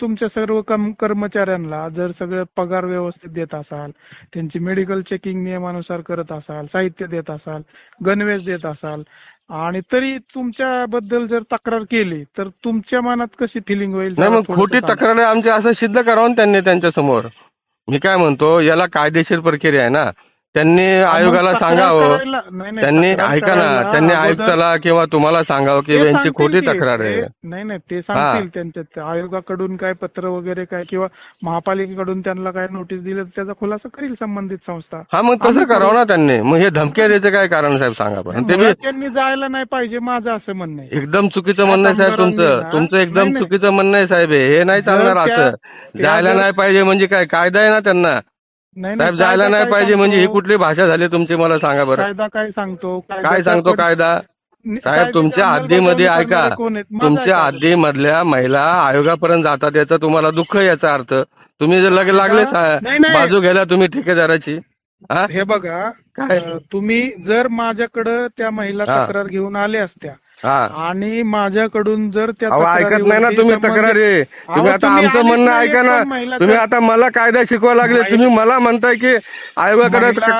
तुमच्या सर्व कर्मचाऱ्यांना जर सगळं पगार व्यवस्थित देत असाल त्यांची मेडिकल चेकिंग नियमानुसार करत असाल साहित्य देत असाल गणवेश देत असाल आणि तरी तुमच्याबद्दल जर तक्रार केली तर तुमच्या मनात कशी फिलिंग होईल? नाही मग खोटी. तक्रार आहे आमची असं सिद्ध करावं त्यांनी त्यांच्यासमोर मी काय म्हणतो याला कायदेशीर प्रक्रिया आहे ना. त्यांनी आयोगाला सांगावं. त्यांनी ऐका ना त्यांनी आयुक्ताला किंवा तुम्हाला सांगावं की यांची खोटी तक्रार आहे. नाही नाही ते सांगतील त्यांच्या आयोगाकडून काय पत्र वगैरे काय किंवा महापालिकेकडून त्यांना काय नोटीस दिलं तर त्याचा खुलासा करील संबंधित संस्था. हा मग तसं करावं ना त्यांनी. मग हे धमक्या द्यायचं काय कारण साहेब सांगा ते मुळात त्यांनी जायला नाही पाहिजे माझं असं म्हणणं आहे. एकदम चुकीचं म्हणणं आहे साहेब तुमचं. तुमचं एकदम. चुकीचं म्हणणं आहे साहेब हे. नाही चालणार असं. जायला नाही पाहिजे म्हणजे काय? कायदा आहे ना त्यांना. नाही साहेब जायला नाही पाहिजे म्हणजे ही? कुठली भाषा झाली तुमची मला सांगा बरं. कायदा काय सांगतो? काय सांगतो कायदा? साहेब तुमच्या हद्दीमध्ये ऐका. तुमच्या. हद्दीमधल्या महिला आयोगापर्यंत जातात याचा तुम्हाला दुःख याचा अर्थ. तुम्ही जर लगे लागले. बाजू घ्यायला तुम्ही ठेकेदाराची. हा हे बघा काय? अं, तुम्ही जर माझ्याकडं त्या महिला हा. तक्रार घेऊन आल्या असत्या हा. आणि माझ्याकडून जर त्या अहो ऐकत नाही ना तक्रारीवरती तुम्ही संबंधित- तक्रारी. अहो, तुम्ही आता तुम्ही आमचं आलेच म्हणणं नाही, ऐका ना. महिला तुम्ही आता मला कायदा शिकवा लागले. तुम्ही मला म्हणताय की आयोगाकडे महिला-